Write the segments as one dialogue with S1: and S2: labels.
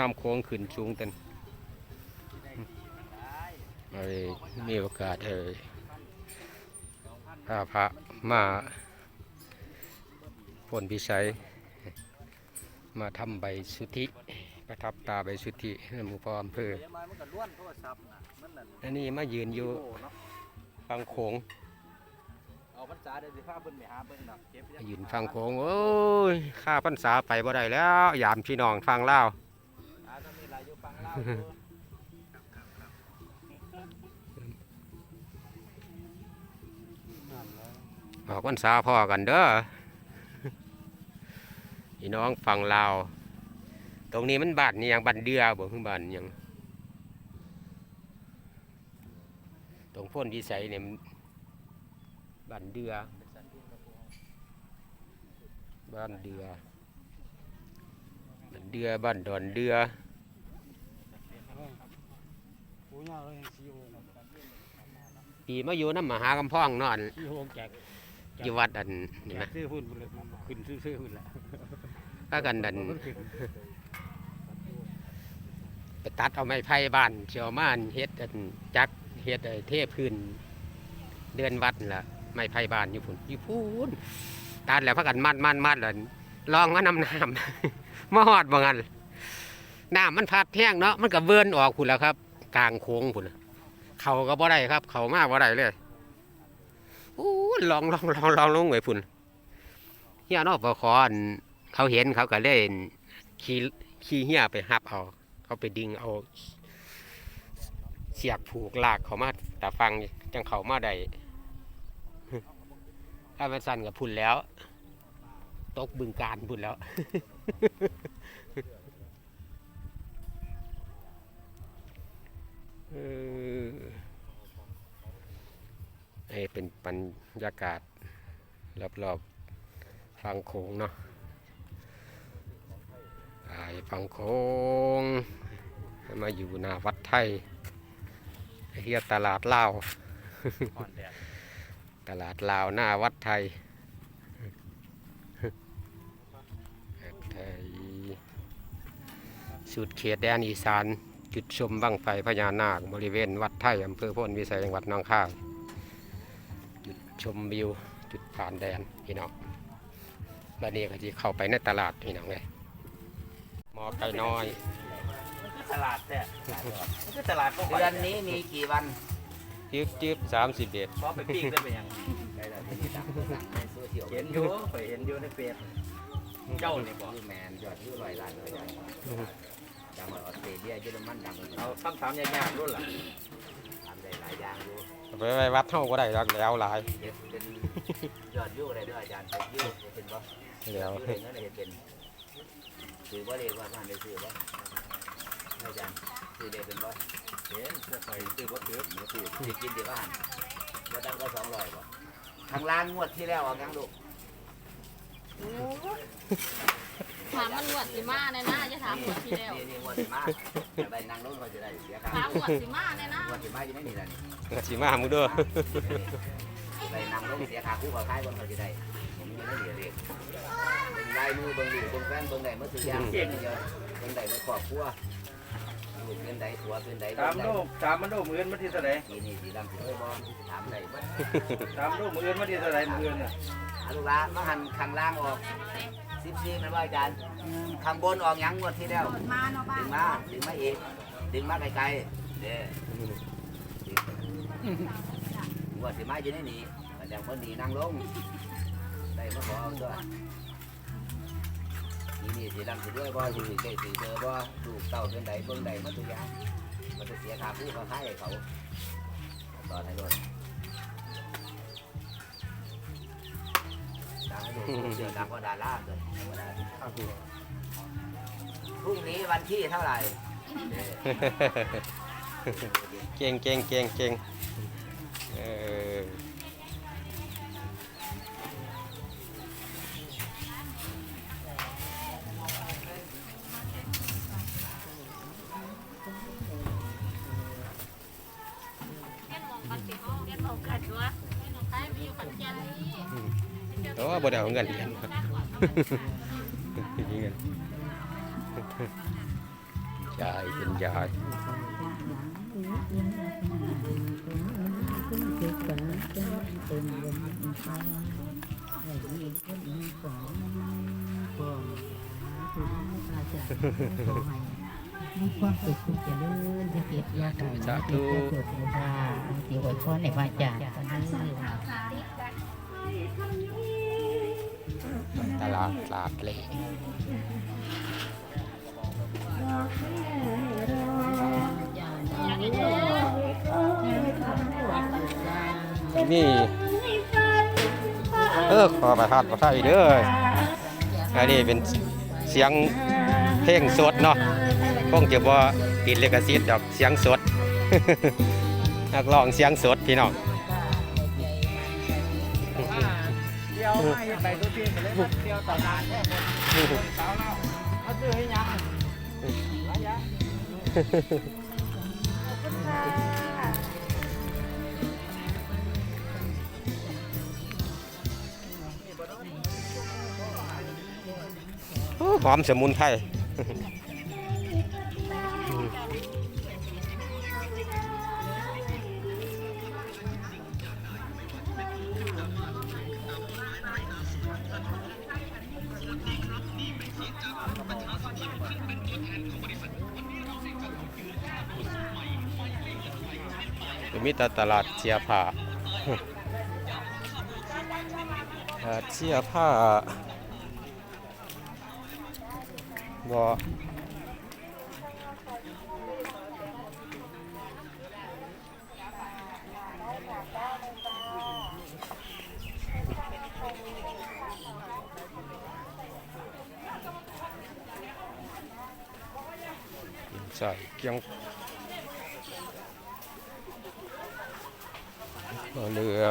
S1: นำโค้งขึ้นสูงเตันเอ้ยมีโอกาสเอ้ยพาพระมาผลพิสัย มาทำใบสุทธิประทับตาใบสุทธิให้หมู่พ่ออำเภอ
S2: เดี๋ยวมามันก็ล้วนโทรศัพท์น่ะมันนั่น
S1: อันนี้มายืนอยู่
S2: โอ้เนาะ
S1: ฟังโค้ง
S2: เอาพรรษาเดี๋ยวสิพาเพิ่นไปหาเบิ่งดอกเก็บไว้
S1: ยืนฟังโค้งโอ้ยข้าพรรษาไปบ่ได้แล้ว ยามพี่น้องฟังเล่าว
S2: อ่าถ้า มีหลายอยู่ฟังล่าอยู่
S1: ออกพรรษาพ่อกันเด้อพี่น้องฟังลาว ตรงนี้มันบ้านนี่ยังบ้านเดือบ่คือบ้านยัง ตรงพ้นวิสัยเนี่ยมันบ้านเดือบ้านเดือบ้านเดือบ้านดอนเดือ
S3: ย่าเราเองซีโอนะ
S1: ปีมาอยู่น้ำมหากำพ้องเนอน
S3: ซีโอแจก
S1: อยู่วัดอันนี่
S3: แจ
S1: นะ
S3: กซื้อหุ้นไปเลยขึ้นซื้อซื้อหุ้นแหละ
S1: ถ้ากันดัน
S3: มันขึ้น
S1: ไปตัดเอาไม้ไผ่บ้านเชียวมาอันเฮ็ดอันจักเฮ็ดไอ้เทพื้นเดือนวัดนั่นล่ะไม้ไผ่บ้านอยู่พุ่นอยู่พุ่นตัดแล้วพักกันมัดมัดมัดแล้วลองมานำน้ำมาหอดบ่งั้นน้ำมันพัดแห้งเนาะมันก็เวินออกพุ่นแล้วครับ กลางโค้งพุ่นเขาก็บ่ได้ครับ เขามาบ่ได้เลยโอ้ลองลองลองลองลงไว้พุ่นเฮียนอกบ่ขออันเขาเห็นเขาก็เล่นขี่ขี่เฮียไปหับเอาเขาไปดึงเอา เสียกผูกลากเขามาแต่ฟังจังเขามาได้ถ้ามันสั่นกับพุ่นแล้ว ตกบึงการพุ่นแล้ว ให้เป็นบรรยากาศรอบๆฟังโขงเนาะไอ้ฟังโขงมาอยู่หน้าวัดไทยเฮียตลาดลาว
S2: อ่อนแดด
S1: ตลาดลาวหน้าวัดไทยวัดไทยสุดเขตแดนอีสาน จุดชมบังไฟพญานาค บริเวณวัดไทยอำเภอโพ้นวิสัยจังหวัดหน้องข้าวจุดชมวิว จุดผ่านแดนพี่น้องบัดนี้ก็จะเข้าไปในตลาดพี่น้องเลยหมอไก่น้อย
S2: มันคือตลาดแท้มันคือตลาดพวก
S4: เดือนนี้มีกี่วัน
S1: จิ๊บจิ๊บสามสิบเอ็ด
S2: บ่ไปปิ้งได้เป็นหยัง
S4: ได้แล้วที่ดังดังในโซเชียล
S2: เห็นอยู่ไปเห็นอยู่ในเฟซเจ้านี่บ่
S4: ยูแมนยอดยูร้อยล้านเลย ดังมาออสเตรเลียเยอรมันดังเลย
S2: เอาคำถามยากๆรุ่นล่ะ
S4: ทำได้หลายอย่างอยู่
S1: ไปไว้วัดเท่าก็ได้รักแล้วหลาย
S4: เฮ็ดเป็นยอดยูอะไรด้วยอาจารย์เป็นยูเป็นบ่
S1: แล้ว
S4: ยูเลยนั่นเฮ็ดเป็นถือว่าเรียกว่าบ้านได้ซื้อบ่อาจารย์ซื้อได้เป็นบ่
S2: เห็นเสื้อไปซื้อบ่ถือ
S4: มือซื้อสิกินดีว่าหันว่าดังก็สองร้อยบ่ทางร้านงวดที่แล้วเอายังลูก
S5: ถามมันหวดสิมาแน่นะจะถามหวดที่แล้ว
S4: นี่นี่วดที่มาจะไปนั่งรถเขาจะได้เสียค่า
S5: ถามหวดสิมาแน่นะ
S4: งวดที่มาอยู่ในนี่แหละนี่
S1: สีมามึงเด้วย
S4: ไปนำลงเสียค่าคู่เขาขายบนเขาจะได้ผมยังไม่เหลือเลยเป็นลายมือเบิ่งดูเบิ่งแฟนเบิ่งได้เมื่อสุดยางเก่งเยอะเบิ่งได้เมื่อครอบครัวลูกเป็นใดผัวเป็นใด
S2: ถามโลกถามมันดูมื้ออื่นมาที่เท่าไหร่
S4: สีนี่สีดำสีเอ้ยบ่ถามได้บ่
S2: ถามโลกมื้ออื่นมาที่เท่าไหร่มืออื่นน่ะ
S4: อาลูกหลานมาหันข้างล่างออก สิบสี่มันว่าอาจารย์ข้างบนออกหยังงวดที่แล้ว
S5: มาเนาะบ้า
S4: ดึงมาดึงมาอีกดึงมาไกลๆเด้งวดสิมาอยู่ในนี้แต่ยังคนนี้นั่งลงได้มาขอเอาด้วยนี่นี่สีดำสีด้วยบ่สีได้สีเจอบ่ลูกเต้าเป็นใดเบิ่งใดมาทุกอย่างมันจะเสียค่าผู้เขาขายให้เขาต่อให้ด้ว เสือดังกว่าดาราเลยพรุ่งนี้วันที่เท่าไหร่
S1: เก่งเก่งเก่งเก่งเออ บ่ได้เอาเงินเรียนเงินยายเป็นยาย
S6: มีความสุขสุขเจริญจะเก็บยาถูก
S1: สาธุ
S6: เกิดในบ้านที่อวยพรในวาจาตอนนี้
S1: ตลาดตลาดเลยนี่เออขอประทานประทานอีกเด้ออันนี้เป็นเสียงเพลงสดเนาะคงจะบ่ติดลิขสิทธิ์ดอกเสียงสดนักร้องเสียงสดพี่น้อง
S2: ไปตัวเที่ยไปเลยเที่ยวต่อนานแค่คนสาวเราเขาซื้อให้ยังระยะ
S1: โอ้หอมสมุนไพร มีแต่ตลาดเสียผ้าตลาดเสียผ้าบ่ใส่เกียง เรือ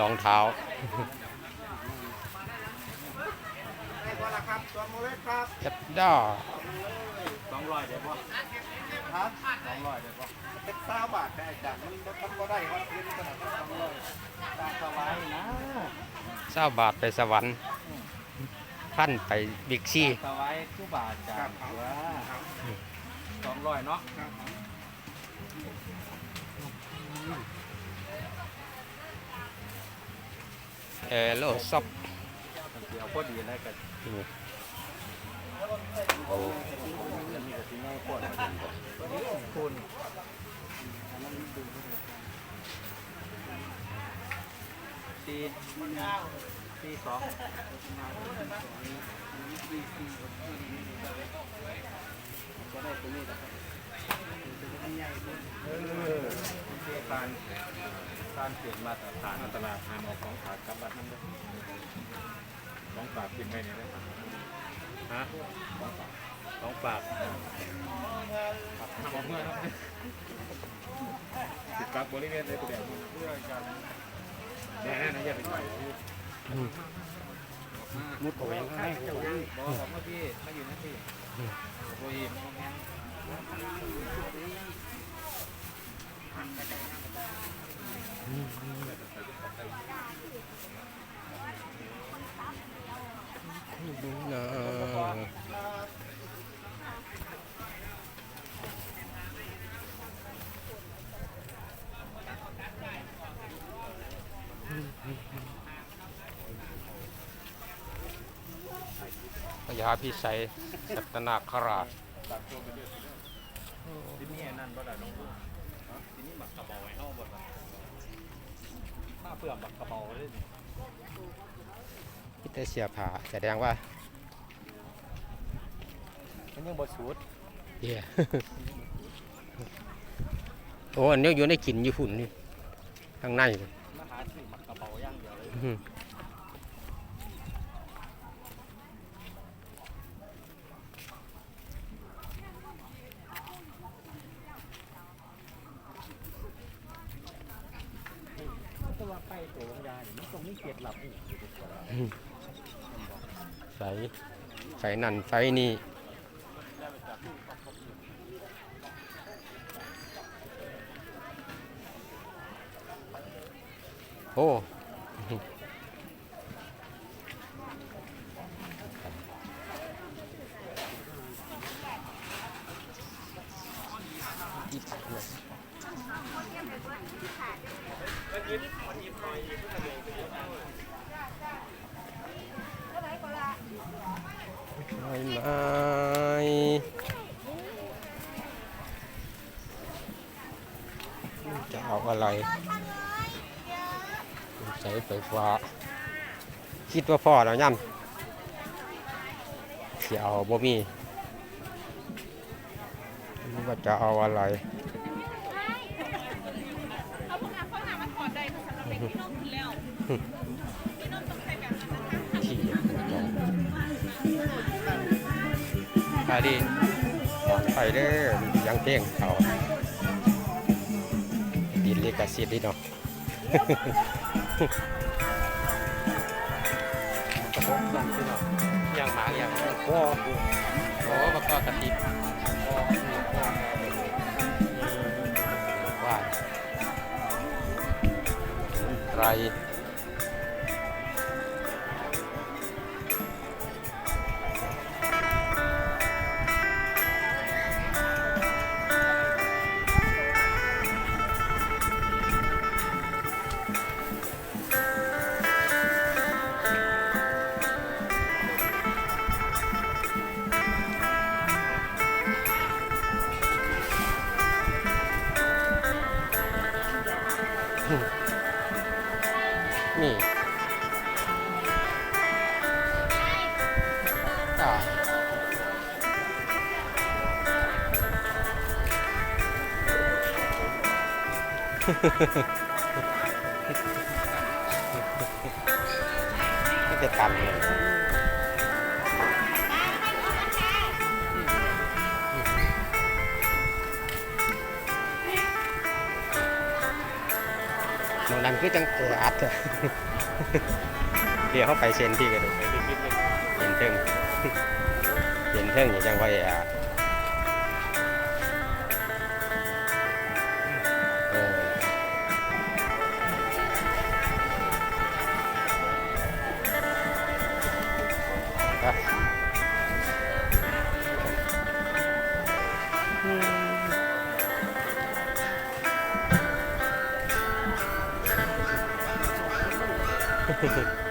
S1: รองเท้า
S2: ได้พอละครับตัวโมเลสครับ
S1: เอ็ดด้า
S2: สองร้อยเดี๋ยวพอ ครับสองร้อยเดี๋ยวพอเป็นสามบาทได้จากมันมันก็ได้ครับคือขนาดสองร้อยตามสบายนะ
S1: เศร้าบาทไปสวรรค์พันไปบิ๊กซี
S2: สบายคู่บาทจากตัวสองร้อยเนาะ
S1: เอโลซับ
S2: เดี๋ยวพอดีแล้วกัน
S1: โอ้
S2: จะมีกระสีง่ายกว่าคุณตีตีสองก็ได้ตัวนี้แหละเออการการเปลี่ยนมาตรฐานตลาดหามเอาของฝากกลับบ้านนั่นด้วยของฝากกินไปเนี่ยนะฮะของฝาก ของฝากทำเมื่อนะติดกับบริเวณในตัวแบบเพื่แน่นะอย่าไปไป
S3: มุดตัวเองให้
S2: บอกของเมื่อกี้มาอยู่นั่นพี่โอ้ยดูนะ
S1: พญาพิสัยสัตนาคราช
S2: ที่นี่นั่นบ่ได้น้องลูกที่นี่หมักกระเป๋าไว้ห้องบ่ได้มาเปลือกหมักกระเป๋าเลย
S1: พิเตเสียผาแสดงว่า
S2: มันยังบ่สูด
S1: เหี้ยโอ้อันนี้อยู่ในกินอยู่หุ่นนี่ข้างในเลย
S2: มาหาซื้อหมักกระเป๋าอย่างเดียวเลย ใสใสนั่น
S1: ใสนี่โอ้ จะเอาอะไรใช้ไฟฟ้า คิดว่าพอแล้วยันเสียเอาบ่มีไม่ว่าจะเอาอะไร
S5: เอาพวกนั้นพวกนั้นมาถอดได้ค่ะสำหรับเด็กที่นมขึ้นแล้วที่นมต้องใช้แบบนั้นนะคะ
S1: ที่ไปดีปลอดภัยเด้อยังเพ่งเขาดิน ลิขสิทธิ์ดิเนาะ
S2: กระโปรงสั้นพี่น้อง
S1: ยังหมายัง
S2: พ่อ
S1: โอ้บักก็กระติบ
S2: พ่อพ่อ
S1: ว่าไร ไม่จะตันเลยตรงนั้นคือจังเกอัดเดี๋ยวเข้าไปเซ็นที่กันดู
S2: เลย
S1: เห็นเทิงเห็นเทิงอย่างจังไว้อะ Ha, ha, ha.